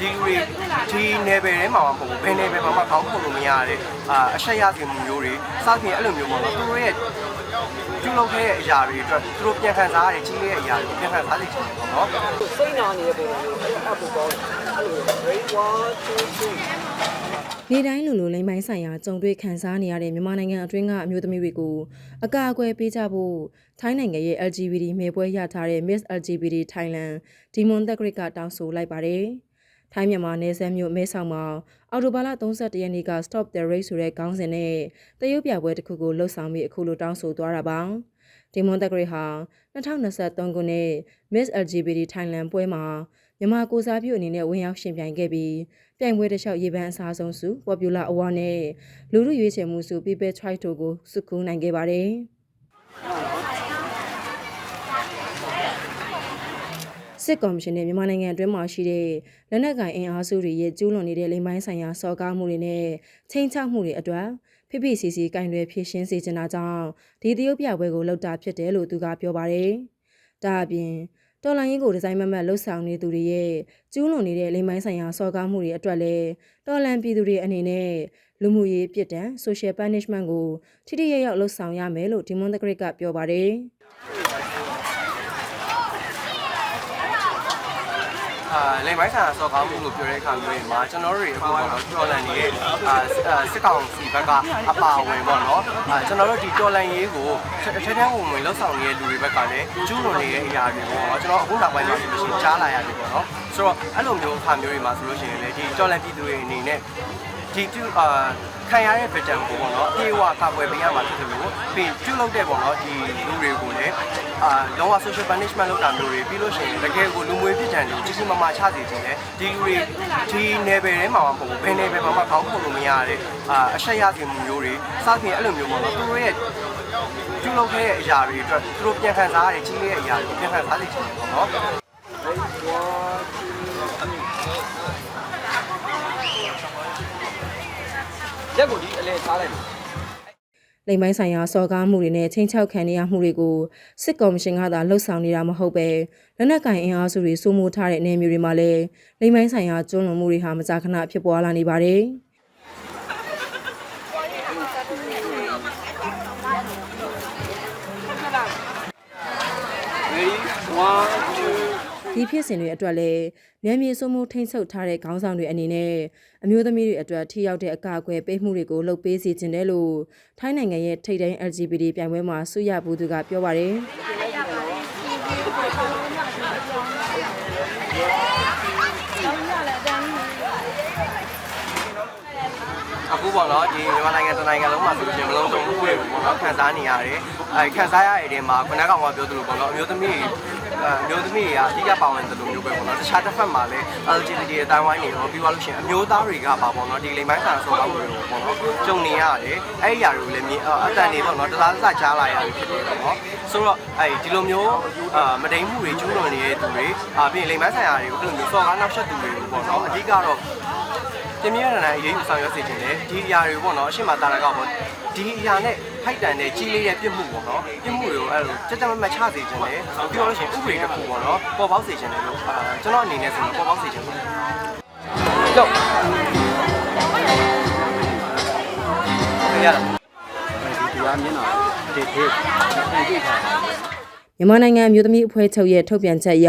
ဒီလူတွေဒီနယ်ပယ်ထဲမှာမဟုတ်ဘူးဘယ်နယ်ပယ်မှာမှခေါင်းခုန်လို့မရတဲ့အာအဆက်ရစီမှုမျိုးတွေစသဖြင့်အဲ့လိုမျိုးပေါ့နော်သူတို့ရဲ့ပြုလုပ်ခဲ့တဲ့အရာတွေအတွက်သူတို့ပြန်ခံစားရတဲ့ကြီးလေးတဲ့အရာတွေပြန်ခံစားနေကြတယ်ပေါ့နော်စိတ်နာနေတဲ့ပုံစံမျိုးအဲ့အပူကောင်းအဲ့လို grade 1 2 3နေတိုင်းလိုလိုလိမ်ပိုင်းဆိုင်ရာကြုံတွေ့ခံစားနေရတဲ့မြန်မာနိုင်ငံအတွင်းကအမျိုးသမီးတွေကိုအကာအကွယ်ပေးကြဖို့ထိုင်းနိုင်ငံရဲ့ LGBT မေပွဲရထားတဲ့ Miss LGBT Thailand ဒီမွန်သက်ဂရစ်ကတောင်းဆိုလိုက်ပါတယ်။ ထိုင်းမြန်မာနယ်စပ်မြို့မဲဆောက်မှာအော်တိုဘာလ31ရက်နေ့က Stop the Race ဆိုတဲ့ခေါင်းစဉ်နဲ့တရုတ်ပြပွဲတစ်ခုကိုလှုပ်ဆောင်ပြီးအခုလိုတောင်းဆိုသွားတာပါ။ဒီမွန်သက်ဂရစ်ဟာ2023ခုနှစ် Miss LGBT Thailand ပွဲမှာမြန်မာကိုစားပြုအနေနဲ့ဝင်ရောက်ရှင်ပြိုင်ခဲ့ပြီးပြိုင်ပွဲတစ်လျှောက်ရေပန်းအစားဆုံးစု Popular Award နဲ့လူလူရွေးချယ်မှုစု People Choice တို့ကိုစုကူးနိုင်ခဲ့ပါတယ် စစ်ကော်မရှင်နဲ့မြန်မာနိုင်ငံအတွင်းမှာရှိတဲ့လက်နက်ကိုင်အင်အားစုတွေရဲ့ကျူးလွန်နေတဲ့လိမ်ပိုင်းဆိုင်ရာစော်ကားမှုတွေနဲ့ချိန်ချမှုတွေအတွက်ဖိဖိစီစီကင်တွေဖြည့်ရှင်းစေချင်တာကြောင့်ဒီတရုတ်ပြပွဲကိုလှုပ်တာဖြစ်တယ်လို့သူကပြောပါတယ်။ဒါအပြင်တော်လိုင်းရင်ကိုဒီဇိုင်းမမတ်လှုပ်ဆောင်နေသူတွေရဲ့ကျူးလွန်နေတဲ့လိမ်ပိုင်းဆိုင်ရာစော်ကားမှုတွေအတွက်လည်းတော်လန်ပြည်သူတွေအနေနဲ့လူမှုရေးပြစ်ဒဏ် social punishment ကိုထိထိရောက်ရောက်လှုပ်ဆောင်ရမယ်လို့ဒီမွန်တဂရစ်ကပြောပါတယ်။ အာလိမ်မိုင်းဆန်စော်ကားမှုလို့ပြောတဲ့အခါမျိုးတွေမှာကျွန်တော်တို့တွေအခုပေါ့နော်တော်လန်ရေးအာစစ်ကောင်စီဘက်ကအပါဝင်ပေါ့နော်အာကျွန်တော်တို့ဒီတော်လန်ရေးကိုထဲထဲဝင်ဝင်လှုပ်ဆောင်နေတဲ့လူတွေဘက်ကလည်းကျူးလွန်နေတဲ့အရာတွေပေါ့နော်ကျွန်တော်အခုနောက်ပိုင်းမှာဆိုလို့ရှိရင်ကြားလာရတယ်ပေါ့နော်ဆိုတော့အဲ့လိုမျိုးအခါမျိုးတွေမှာဆိုလို့ရှိရင်လည်းဒီတော်လန်ပြည်သူတွေအနေနဲ့ဒီကျူအာခံရတဲ့ဗကြံကိုပေါ့နော်အေးဝကာကွယ်ပေးရမှာဖြစ်တယ်လို့ပြီးပြုလုပ်တဲ့ပေါ့နော်ဒီလူတွေကိုလည်း အာလောက social punishment လုပ်တာမျိုးတွေပြီးလို့ရှိရင်တကယ်ကိုလူမွေးပြစ်ဒဏ်တွေကြီးကြီးမားမားချစေခြင်းနဲ့ဒီလူတွေဒီနယ်ပယ်ထဲမှာမဟုတ်ဘူးဘယ်နယ်ပယ်မှာမှခေါင်းခုန်လို့မရတဲ့အာအဆက်ရစီမှုမျိုးတွေစသဖြင့်အဲ့လိုမျိုးပေါ့နော်သူတို့ရဲ့ပြုလုပ်ခဲ့တဲ့အရာတွေအတွက်သူတို့ပြန်ခံစားရတဲ့ကြီးလေးတဲ့အရာတွေပြန်ခံစားစေခြင်းပေါ့နော်ရက်ကိုဒီအလဲထားလိုက်တယ် လိမ်ပိုင်းဆိုင်ရာစော်ကားမှုတွေနဲ့ချင်းချောက်ခံနေရမှုတွေကိုစစ်ကော်မရှင်ကသာလှုပ်ဆောင်နေတာမဟုတ်ပဲလက်နက်ကင်အင်အားစုတွေစိုးမိုးထားတဲ့နေမျိုးတွေမှာလည်းလိမ်ပိုင်းဆိုင်ရာကျွန်းလွန်မှုတွေဟာမကြာခဏဖြစ်ပေါ်လာနေပါတယ်။ ready 1 2 ဒီဖြစ်စဉ်တွေအတွက်လည်းဉာဏ်မြေစိုးမိုးထိမ့်ဆုပ်ထားတဲ့ခေါင်းဆောင်တွေအနေနဲ့အမျိုးသမီးတွေအတွက်ထိရောက်တဲ့အကာအကွယ်ပေးမှုတွေကိုလုပ်ပေးစီခြင်းတယ်လို့ထိုင်းနိုင်ငံရဲ့ထိပ်တန်း LGBT ပြိုင်ပွဲမှာဆုရဘူးသူကပြောပါတယ်။အခုပေါ့နော်ဒီမြန်မာနိုင်ငံတစ်နိုင်ငံလုံးမှာဆိုလို့ရှိရင်မလုံးစုံဘူးပေါ့နော်ခံစားနေရတယ်အဲခံစားရတဲ့နေရာမှာခုနကကောင်ကပြောသလိုပေါ့နော်အမျိုးသမီးအ မျိုးသမီးတွေကအဓိကပါဝင်တယ်လို့မျိုးပဲပေါ့နော်တခြားတစ်ဖက်မှာလည်း LGBT အတိုင်းဝိုင်းနေတော့ပြီးသွားလို့ရှိရင်အမျိုးသားတွေကပါပေါ့နော်ဒီလိမ်မိုင်းဆန်ဆိုတော့မျိုးပေါ့နော်ကြုံနေရတယ်အဲ့ဒီຢာတွေကိုလည်းမြင်အတန်နေပေါ့နော်တလားတလားကြားလာရတယ်ဖြစ်တယ်ပေါ့နော်ဆိုတော့အဲဒီလိုမျိုးအာမတိန်မှုတွေကျူးလွန်နေတဲ့သူတွေအာပြီးရင်လိမ်မိုင်းဆန်ရာတွေကိုအဲ့လိုမျိုးစော်ကားနောက်ဆက်သူတွေပေါ့နော်အဓိကတော့ ပြင်းပြရတဲ့အရေးယူဆောင်ရွက်စေချင်တယ်ဒီအရာတွေပေါ့နော်အရှိမတာရကပေါ့ဒီအရာနဲ့ဖိုက်တန်တဲ့ကြီးလေးတဲ့ပြစ်မှုပေါ့နော်ပြစ်မှုတွေကိုအဲ့လိုကြက်ကြက်မမတ်ချစေချင်တယ်ပြီးတော့လို့ရှိရင်ဥပဒေတစ်ခုပေါ့နော်ပေါ်ပေါက်စေချင်တယ်လို့အာကျွန်တော်အနေနဲ့ဆိုတော့ပေါ်ပေါက်စေချင်တယ် go ရတာဒီတရားမြင်တာဒီဒီပြန်ကြည့်ထား မြန်မာနိုင်ငံအမျိုးသမီးအဖွဲ့ချုပ်ရဲ့ထုတ်ပြန်ချက်အရ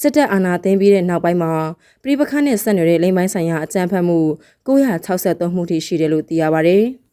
စစ်တပ်အာဏာသိမ်းပြီးတဲ့နောက်ပိုင်းမှာပြည်ပခန့်နဲ့ဆက်နွယ်တဲ့လိမ်ပိုင်းဆိုင်ရာအကြမ်းဖက်မှု963မှုထိရှိတယ်လို့သိရပါဗျ။